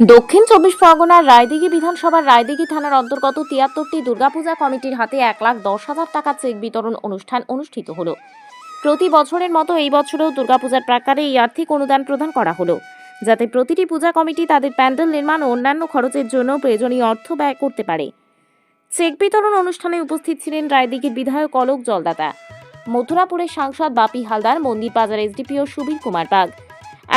দক্ষিণ চব্বিশ পরগনার রায়দিঘি বিধানসভার রায়দিঘি থানার অন্তর্গত তিয়াত্তরটি দুর্গাপূজা কমিটির হাতে এক লাখ দশ হাজার টাকা চেক বিতরণ অনুষ্ঠান অনুষ্ঠিত হলো। প্রতি বছরের মতো এই বছরেও দুর্গাপূজার প্রাকারে এই আর্থিক অনুদান প্রদান করা হলো, যাতে প্রতিটি পূজা কমিটি তাদের প্যান্ডেল নির্মাণ ও অন্যান্য খরচের জন্য প্রয়োজনীয় অর্থ ব্যয় করতে পারে। চেক বিতরণ অনুষ্ঠানে উপস্থিত ছিলেন রায়দিঘির বিধায়ক অলোক জলদাতা, মথুরাপুরের সাংসদ Bapi Haldar Mandir Bazar SDPO Subir Kumar Bag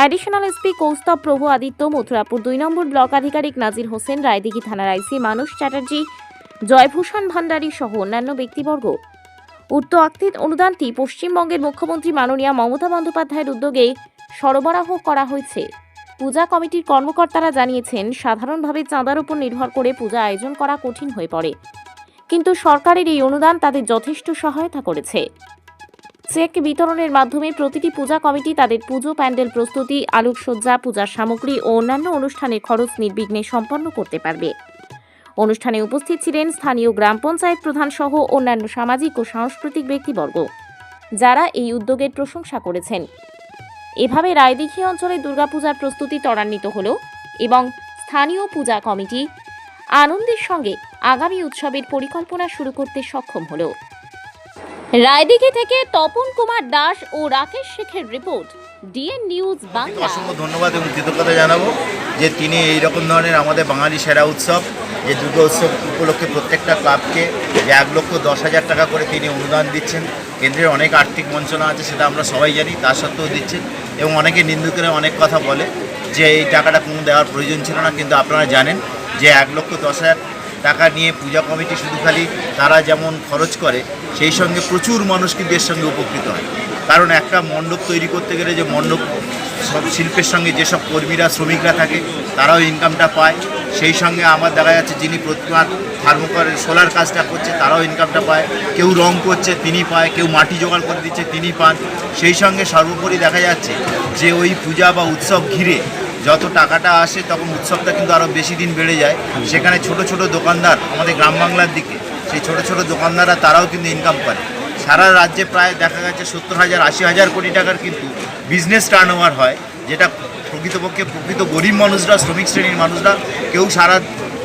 additional SP Kaustav Prabhu Aditya Mathurapur দুই নম্বর ব্লক আধিকারিক নাজির হোসেন রায়দিঘি থানার আইসি মানুষ চ্যাটার্জি, জয়ভূষণ ভান্ডারী সহ অন্যান্য ব্যক্তিবর্গ। উক্ত আর্থিক অনুদানটি পশ্চিমবঙ্গের মুখ্যমন্ত্রী মাননীয় মমতা বন্দ্যোপাধ্যায়ের উদ্যোগে সরবরাহ করা হয়েছে। পূজা কমিটির কর্মকর্তারা জানিয়েছেন, সাধারণভাবে চাঁদার উপর নির্ভর করে পূজা আয়োজন করা কঠিন হয়ে পড়ে। কিন্তু সরকারের এই অনুদান তাদের যথেষ্ট সহায়তা করেছে। চেক বিতরণের মাধ্যমে প্রতিটি পূজা কমিটি তাদের পুজো প্যান্ডেল প্রস্তুতি, আলোকসজ্জা, পূজার সামগ্রী ও অন্যান্য অনুষ্ঠানের খরচ নির্বিঘ্নে সম্পন্ন করতে পারবে। অনুষ্ঠানে উপস্থিত ছিলেন স্থানীয় গ্রাম পঞ্চায়েত প্রধান সহ অন্যান্য সামাজিক ও সাংস্কৃতিক ব্যক্তিবর্গ, যারা এই উদ্যোগের প্রশংসা করেছেন। এভাবে রায়দিঘি অঞ্চলে দুর্গাপূজার প্রস্তুতি ত্বরান্বিত হল এবং স্থানীয় পূজা কমিটি আনন্দের সঙ্গে আগামী উৎসবের পরিকল্পনা শুরু করতে সক্ষম হলো। রায়দিঘি থেকে তপন কুমার দাস ও রাকেশ শেখের রিপোর্ট, ডিএন নিউজ বাংলা। অসংখ্য ধন্যবাদ এবং কৃতজ্ঞতা জানাব যে তিনি এই রকম ধরনের আমাদের বাঙালি সেরা উৎসব যে দুর্গা উৎসব উপলক্ষে প্রত্যেকটা ক্লাবকে যে এক লক্ষ দশ হাজার টাকা করে তিনি অনুদান দিচ্ছেন, কেন্দ্রের অনেক আর্থিক বঞ্চনা আছে সেটা আমরা সবাই জানি, তা সত্ত্বেও দিচ্ছেন এবং অনেকে নিন্দুকেরা অনেক কথা বলে যে এই টাকাটা কোনো দেওয়ার প্রয়োজন ছিল না, কিন্তু আপনারা জানেন যে এক লক্ষ দশ হাজার টাকা নিয়ে পূজা কমিটি শুধু খালি তারা যেমন খরচ করে, সেই সঙ্গে প্রচুর মানুষ কিন্তু এর সঙ্গে উপকৃত হয়। কারণ একটা মণ্ডপ তৈরি করতে গেলে যে মণ্ডপ, সব শিল্পের সঙ্গে যেসব কর্মীরা, শ্রমিকরা থাকে, তারাও ইনকামটা পায়। সেই সঙ্গে আমার দেখা যাচ্ছে যিনি প্রতিমার থার্মোকলের সোলার কাজটা করছে, তারাও ইনকামটা পায়। কেউ রং করছে, তিনি পায়। কেউ মাটি জোগাড় করে দিচ্ছে, তিনি পান। সেই সঙ্গে সর্বোপরি দেখা যাচ্ছে যে ওই পূজা বা উৎসব ঘিরে যত টাকাটা আসে, তখন উৎসবটা কিন্তু আরও বেশি দিন বেড়ে যায়। সেখানে ছোট ছোট দোকানদার আমাদের গ্রাম বাংলার দিকে, সেই ছোট ছোট দোকানদাররা তারাও কিন্তু ইনকাম করে। সারা রাজ্যে প্রায় দেখা গেছে সত্তর হাজার, আশি হাজার কোটি টাকার কিন্তু বিজনেস টার্ন হয়, যেটা প্রকৃতপক্ষে প্রকৃত গরিব মানুষরা, শ্রমিক শ্রেণির মানুষরা, কেউ সারা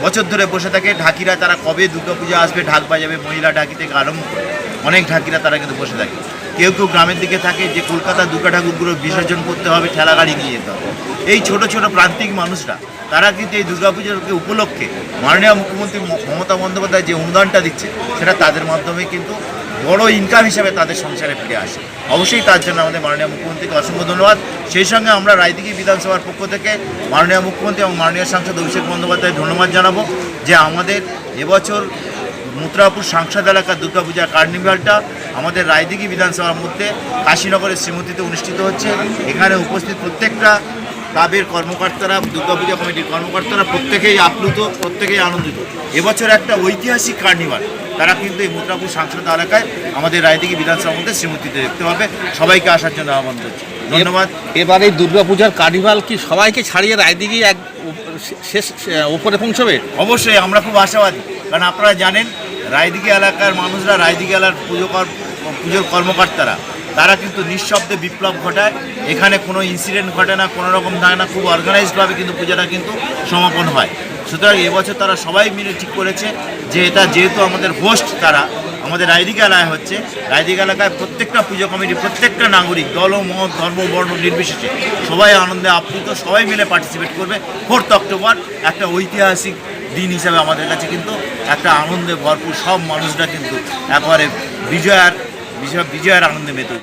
বছর ধরে বসে থাকে। ঢাকিরা তারা কবে দুর্গাপূজা আসবে, ঢাক বাজাবে, মহিলা ঢাকি থেকে আরম্ভ করে। অনেক ঢাকিরা তারা কিন্তু বসে থাকে। কেউ কেউ গ্রামের দিকে থাকে, যে কলকাতা দুর্গা ঠাকুরগুলো বিসর্জন করতে হবে ঠেলা গাড়ি নিয়ে যেতে হবে। এই ছোট ছোট প্রান্তিক মানুষরা, তারা কিন্তু এই দুর্গাপুজোকে উপলক্ষে মাননীয় মুখ্যমন্ত্রী মমতা বন্দ্যোপাধ্যায় যে অনুদানটা দিচ্ছে, সেটা তাদের মাধ্যমে কিন্তু বড় ইনকাম হিসাবে তাদের সংসারে ফিরে আসে। অবশ্যই তার জন্য আমাদের মাননীয় মুখ্যমন্ত্রীকে অসংখ্য ধন্যবাদ। সেই সঙ্গে আমরা রায়দিঘি বিধানসভার পক্ষ থেকে মাননীয় মুখ্যমন্ত্রী এবং মাননীয় সাংসদ অভিষেক বন্দ্যোপাধ্যায় ধন্যবাদ জানাব যে আমাদের এবছর মুত্রাপুর সাংসদ এলাকার দুর্গাপূজা কার্নিভালটা আমাদের রায়দিঘি বিধানসভার মধ্যে কাশীনগরের শ্রীমতিতে অনুষ্ঠিত হচ্ছে। এখানে উপস্থিত প্রত্যেকটা ক্লাবের কর্মকর্তারা দুর্গাপূজা কমিটির কর্মকর্তারা প্রত্যেকেই আপ্লুত প্রত্যেকেই আনন্দিত। এবছর একটা ঐতিহাসিক কার্নিভাল। তারা কিন্তু এই মুদ্রাপুর সাংসদ এলাকায় আমাদের রায়দিঘি বিধানসভার মধ্যে শ্রীমতিতে দেখতে পাবে। সবাইকে আসার জন্য আহ্বান করছি ধন্যবাদ। এবার এই দুর্গাপূজার কার্নিভাল কি সবাইকে ছাড়িয়ে রায়দিঘি এক শেষ ওপরে পৌঁছবে? অবশ্যই আমরা খুব আশাবাদী। কারণ আপনারা জানেন রায়দিঘি এলাকার মানুষরা রায়দিঘি এলাকার পুজো পুজোর কর্মকর্তারা, তারা কিন্তু নিঃশব্দে বিপ্লব ঘটায়। এখানে কোনো ইনসিডেন্ট ঘটে না, কোনো রকম থাকে না, খুব অর্গানাইজডভাবে কিন্তু পূজাটা কিন্তু সমাপন হয়। সুতরাং এবছর তারা সবাই মিলে ঠিক করেছে যে এটা যেহেতু আমাদের হোস্ট তারা, আমাদের রায়দিঘি এলাকায় হচ্ছে, রায়দিঘি এলাকায় প্রত্যেকটা পুজো কমিটি, প্রত্যেকটা নাগরিক, দল মত ধর্ম বর্ণ নির্বিশেষে সবাই আনন্দে আপ্লুত, সবাই মিলে পার্টিসিপেট করবে। ফোর্থ অক্টোবর একটা ঐতিহাসিক দিন হিসাবে আমাদের কাছে কিন্তু একটা আনন্দে ভরপুর সব মানুষরা কিন্তু একবারে বিজয়ার বিজয় বিজয়ের আনন্দে মেতে।